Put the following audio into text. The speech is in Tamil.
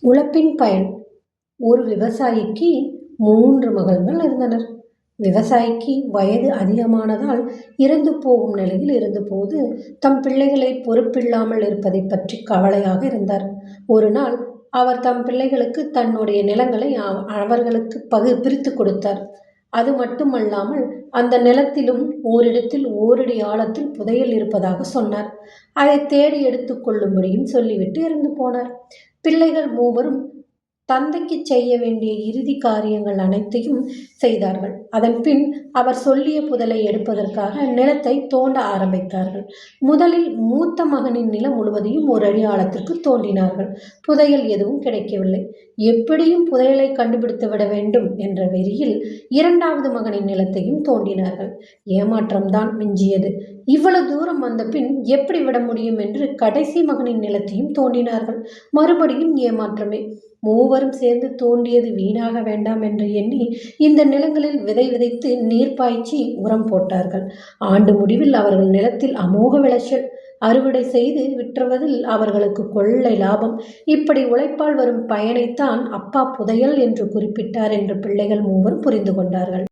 உழைப்பின் பயன் ஒரு விவசாயிக்கு மூன்று மகள்கள் இருந்தனர். விவசாயிக்கு வயது அதிகமானதால் இறந்து போகும் நிலையில் இருந்தபோது தம் பிள்ளைகளை பொறுப்பில்லாமல் இருப்பதைப் பற்றி கவலையாக இருந்தார். ஒரு நாள் அவர் தம் பிள்ளைகளுக்கு தன்னுடைய நிலங்களை அவர்களுக்கு பகு பிரித்துக் கொடுத்தார். அது மட்டுமல்லாமல் அந்த நிலத்திலும் ஓரிடத்தில் ஓரடி ஆழத்தில் புதையல் இருப்பதாக சொன்னார். அதை தேடி எடுத்துக்கொள்ளும்படியும் சொல்லிவிட்டு இறந்து போனார். பிள்ளைகள் மூவரும் தந்தைக்கு செய்ய வேண்டிய இறுதி காரியங்கள் அனைத்தையும் செய்தார்கள். அதன்பின் அவர் சொல்லிய புதலை எடுப்பதற்காக நிலத்தை தோண்ட ஆரம்பித்தார்கள். முதலில் மூத்த மகனின் நிலம் முழுவதையும் ஒரு ஆழத்திற்குத் தோண்டினார்கள். புதையல் எதுவும் கிடைக்கவில்லை. எப்படியும் புதையலை கண்டுபிடித்து விட வேண்டும் என்ற வெறியில் இரண்டாவது மகனின் நிலத்தையும் தோண்டினார்கள். ஏமாற்றம்தான் மிஞ்சியது. இவ்வளவு தூரம் வந்த பின் எப்படி விட முடியும் என்று கடைசி மகனின் நிலத்தையும் தோண்டினார்கள். மறுபடியும் ஏமாற்றமே. மூவரும் சேர்ந்து தோண்டியது வீணாக வேண்டாம் என்று எண்ணி இந்த நிலங்களில் விதை விதைத்து நீர் பாய்ச்சி உரம் போட்டார்கள். ஆண்டு முடிவில் அவர்கள் நிலத்தில் அமோக விளைச்சல். அறுவடை செய்து விற்றுவதில் அவர்களுக்கு கொள்ளை லாபம். இப்படி உழைப்பால் வரும் பயனைத்தான் அப்பா புதையல் என்று குறிப்பிட்டார் என்று பிள்ளைகள் மூவரும் புரிந்து கொண்டார்கள்.